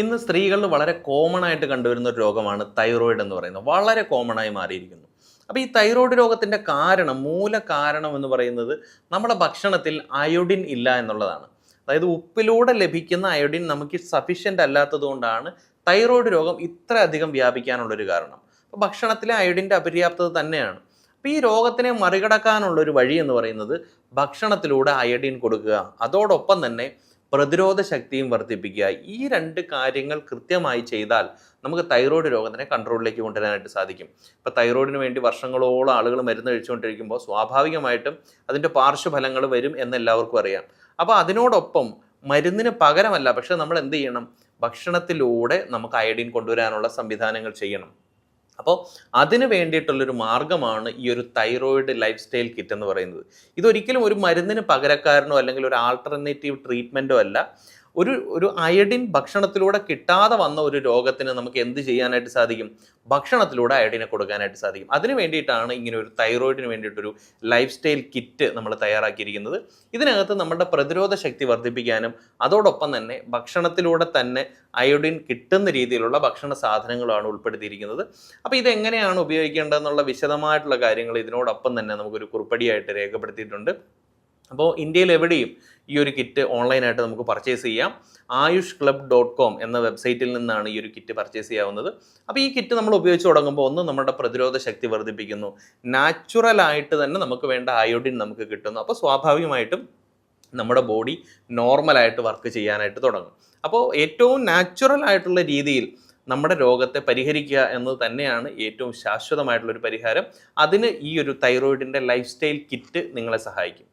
ഇന്ന് സ്ത്രീകളിൽ വളരെ കോമൺ ആയിട്ട് കണ്ടുവരുന്ന ഒരു രോഗമാണ് തൈറോയിഡ് എന്ന് പറയുന്നത്. വളരെ കോമൺ ആയി മാറിയിരിക്കുന്നു. അപ്പോൾ ഈ തൈറോയ്ഡ് രോഗത്തിന്റെ കാരണം മൂല കാരണം എന്ന് പറയുന്നത് നമ്മുടെ ഭക്ഷണത്തിൽ അയോഡിൻ ഇല്ല എന്നുള്ളതാണ്. അതായത് ഉപ്പിലൂടെ ലഭിക്കുന്ന അയോഡിൻ നമുക്ക് സഫീഷ്യന്റ് അല്ലാത്തതുകൊണ്ടാണ് തൈറോയ്ഡ് രോഗം ഇത്രയധികം വ്യാപിക്കാനുള്ളൊരു കാരണം. അപ്പോൾ ഭക്ഷണത്തിലെ അയോഡിന്റെ അപര്യാപ്തത തന്നെയാണ്. അപ്പോൾ ഈ രോഗത്തിനെ മറികടക്കാനുള്ള ഒരു വഴി എന്ന് പറയുന്നത് ഭക്ഷണത്തിലൂടെ അയഡിൻ കൊടുക്കുക. അതോടൊപ്പം തന്നെ പ്രതിരോധ ശക്തിയും വർദ്ധിപ്പിക്കുക. ഈ രണ്ട് കാര്യങ്ങൾ കൃത്യമായി ചെയ്താൽ നമുക്ക് തൈറോയ്ഡ് രോഗത്തിനെ കൺട്രോളിലേക്ക് കൊണ്ടുവരാനായിട്ട് സാധിക്കും. ഇപ്പോൾ തൈറോയിഡിന് വേണ്ടി വർഷങ്ങളോളം ആളുകൾ മരുന്ന് കഴിച്ചുകൊണ്ടിരിക്കുമ്പോൾ സ്വാഭാവികമായിട്ടും അതിന്റെ പാർശ്വഫലങ്ങൾ വരും എന്ന് എല്ലാവർക്കും അറിയാം. അപ്പോൾ അതിനോടൊപ്പം മരുന്നിന് പകരമല്ല പക്ഷേ നമ്മൾ എന്ത് ചെയ്യണം? ഭക്ഷണത്തിലൂടെ നമുക്ക് അയഡിൻ കൊണ്ടുവരാനുള്ള സംവിധാനങ്ങൾ ചെയ്യണം. അപ്പോൾ അതിന് വേണ്ടിയിട്ടുള്ളൊരു മാർഗമാണ് ഈ ഒരു തൈറോയിഡ് ലൈഫ് സ്റ്റൈൽ കിറ്റ് എന്ന് പറയുന്നത്. ഇതൊരിക്കലും ഒരു മരുന്നിന് പകരക്കാരനോ അല്ലെങ്കിൽ ഒരു ആൾട്ടർനേറ്റീവ് ട്രീറ്റ്മെന്റോ അല്ല. ഒരു ഒരു അയഡിൻ ഭക്ഷണത്തിലൂടെ കിട്ടാതെ വന്ന ഒരു രോഗത്തിന് നമുക്ക് എന്ത് ചെയ്യാനായിട്ട് സാധിക്കും? ഭക്ഷണത്തിലൂടെ അയഡിനെ കൊടുക്കാനായിട്ട് സാധിക്കും. അതിന് വേണ്ടിയിട്ടാണ് ഇങ്ങനെ ഒരു തൈറോയിഡിന് വേണ്ടിയിട്ടൊരു ലൈഫ് സ്റ്റൈൽ കിറ്റ് നമ്മൾ തയ്യാറാക്കിയിരിക്കുന്നത്. ഇതിനകത്ത് നമ്മുടെ പ്രതിരോധ ശക്തി വർദ്ധിപ്പിക്കാനും അതോടൊപ്പം തന്നെ ഭക്ഷണത്തിലൂടെ തന്നെ അയോഡിൻ കിട്ടുന്ന രീതിയിലുള്ള ഭക്ഷണ സാധനങ്ങളാണ് ഉൾപ്പെടുത്തിയിരിക്കുന്നത്. അപ്പോൾ ഇതെങ്ങനെയാണ് ഉപയോഗിക്കേണ്ടതെന്നുള്ള വിശദമായിട്ടുള്ള കാര്യങ്ങൾ ഇതിനോടൊപ്പം തന്നെ നമുക്കൊരു കുറിപ്പടിയായിട്ട് രേഖപ്പെടുത്തിയിട്ടുണ്ട്. അപ്പോൾ ഇന്ത്യയിൽ എവിടെയും ഈ ഒരു കിറ്റ് ഓൺലൈനായിട്ട് നമുക്ക് പർച്ചേസ് ചെയ്യാം. ആയുഷ് ക്ലബ് ഡോട്ട് കോം എന്ന വെബ്സൈറ്റിൽ നിന്നാണ് ഈ ഒരു കിറ്റ് പർച്ചേസ് ചെയ്യാവുന്നത്. അപ്പോൾ ഈ കിറ്റ് നമ്മൾ ഉപയോഗിച്ച് തുടങ്ങുമ്പോൾ ഒന്ന് നമ്മുടെ പ്രതിരോധ ശക്തി വർദ്ധിപ്പിക്കുന്നു. നാച്ചുറലായിട്ട് തന്നെ നമുക്ക് വേണ്ട അയോഡിൻ നമുക്ക് കിട്ടുന്നു. അപ്പോൾ സ്വാഭാവികമായിട്ടും നമ്മുടെ ബോഡി നോർമലായിട്ട് വർക്ക് ചെയ്യാനായിട്ട് തുടങ്ങും. അപ്പോൾ ഏറ്റവും നാച്ചുറൽ ആയിട്ടുള്ള രീതിയിൽ നമ്മുടെ രോഗത്തെ പരിഹരിക്കുക എന്നത് തന്നെയാണ് ഏറ്റവും ശാശ്വതമായിട്ടുള്ളൊരു പരിഹാരം. അതിന് ഈ ഒരു തൈറോയിഡിന്റെ ലൈഫ് സ്റ്റൈൽ കിറ്റ് നിങ്ങളെ സഹായിക്കും.